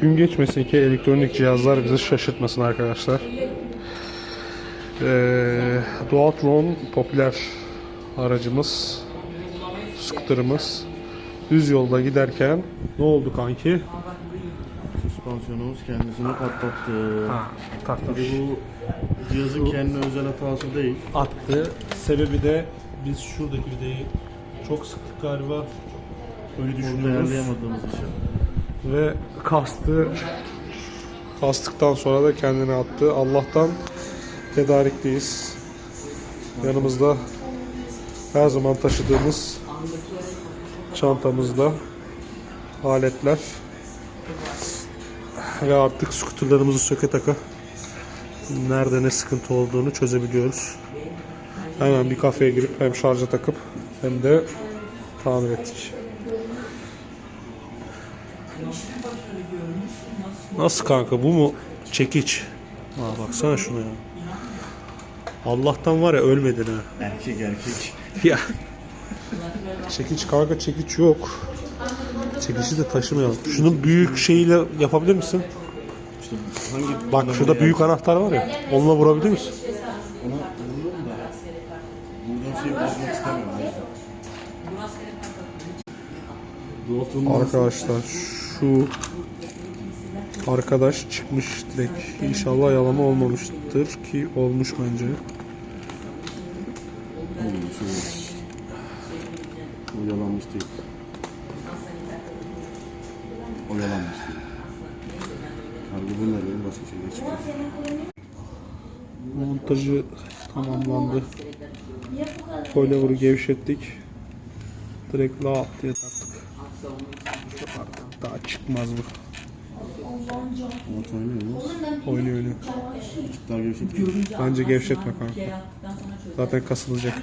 Gün geçmesin ki elektronik cihazlar bizi şaşırtmasın arkadaşlar. Ee, Duatron popüler aracımız, skuterımız düz yolda giderken ne oldu kanki? Süspansiyonumuz kendisini patlattı. takmış. Tabii bu cihazın kendi özel hatası değil. Attı. Sebebi de biz şuradaki videoyu çok sıktık galiba. Öyle düşünüyoruz. ayarlayamadığımız için. Ve kastı kastıktan sonra da kendini attı. Allah'tan tedarikteyiz. Yanımızda her zaman taşıdığımız çantamızda aletler ve artık skuterlarımızı söke taka nerede ne sıkıntı olduğunu çözebiliyoruz. Hemen bir kafeye girip hem şarja takıp hem de tamir ettik. Nasıl kanka bu mu çekiç? Aa baksana şuna ya. Allah'tan var ya ölmedin ha. Erkek erkek. Ya. Çekiç kanka çekiç yok. Çekici de taşımayalım. Şunun büyük şeyiyle yapabilir misin? İşte hangi Bak şurada büyük anahtar var ya. Onunla vurabilir misin? Ona vururum da buradan şey bozmak istemiyorum. Arkadaşlar şu arkadaş çıkmış direkt. İnşallah yalama olmamıştır ki olmuş bence. O yalanmış değil. O yalanmış değil. Kargo bunların başka şeyler çıkıyor. Montajı tamamlandı. Coilover'ı gevşettik. Direkt lağap diye taktık. Şu daha çıkmaz bu. Ama oynuyor mu? Oynuyor oynuyor. Daha gevşek. Bence gevşetme kanka. Zaten kasılacak.